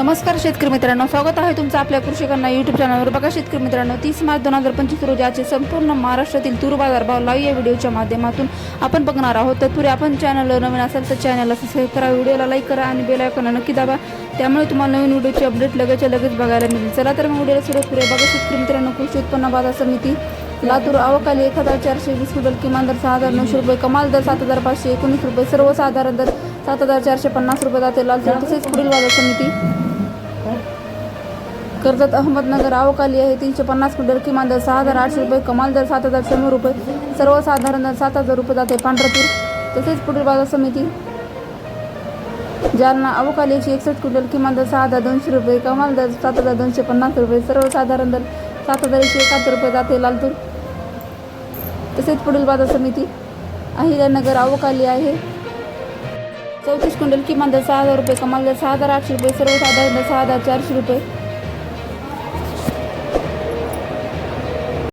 नमस्कार शेतकरी मित्रांनो स्वागत आहे तुमचं आपल्या कृषिकांना यूट्यूब युट्यूब चॅनलवर बघा शेतकरी मित्रांनो तीस मार्च दोन हजार पंचवीस रोजी आजचे संपूर्ण महाराष्ट्रातील तूर बाजार भाव लाईव्ह या व्हिडिओच्या माध्यमातून आपण बघणार आहोत. तत्पूर्वी आपण चॅनल नवीन असेल तर चॅनलला सबस्क्राईब करा व्हिडिओला लाईक करा आणि बेल आयकॉनला नक्की दाबा. त्यामुळे तुम्हाला नवीन व्हिडिओची अपडेट लगेच लगेच बघायला मिळेल. चला तर मग व्हिडिओला सुरू करूया. बघा शेतकरी मित्रांनो कृषी उत्पन्न बाजार समिती लातूर अवकाली एक हजार चारशे वीस रुपये किमान दर सहा हजार नऊशे रुपये कमाल दर सात हजार पाचशे एकोणीस रुपये सर्वसाधारण दर सात हजार चारशे पन्नास रुपये जाते. लाल तसेच पुढील बाजार समिती. कर्जत अहमदनगर अवकाली आहे. तीनशे पन्नास क्विंटल किमान दर सहा हजार आठशे रुपये कमाल दर सात हजार शंभर रुपये सर्वसाधारण दर सात हजार रुपये जाते पांढरपूर. तसेच पुढील बाजार समिती जालना अवकाली एकशे एकसष्ट क्विंटल किमान दर सहा हजार दोनशे रुपये कमाल दर सात हजार दोनशे पन्नास रुपये सर्वसाधारण दर सात हजार एकशे एकाहत्तर रुपये जाते लालतूर. तसेच पुढील बाजार समिती अहिल्यानगर अवकाली आहे. चौतीस क्विंटल किमान दर सहा हजार रुपये कमाल दर सहा हजार आठशे रुपये सर्वसाधारण दर सहा हजार चारशे रुपये.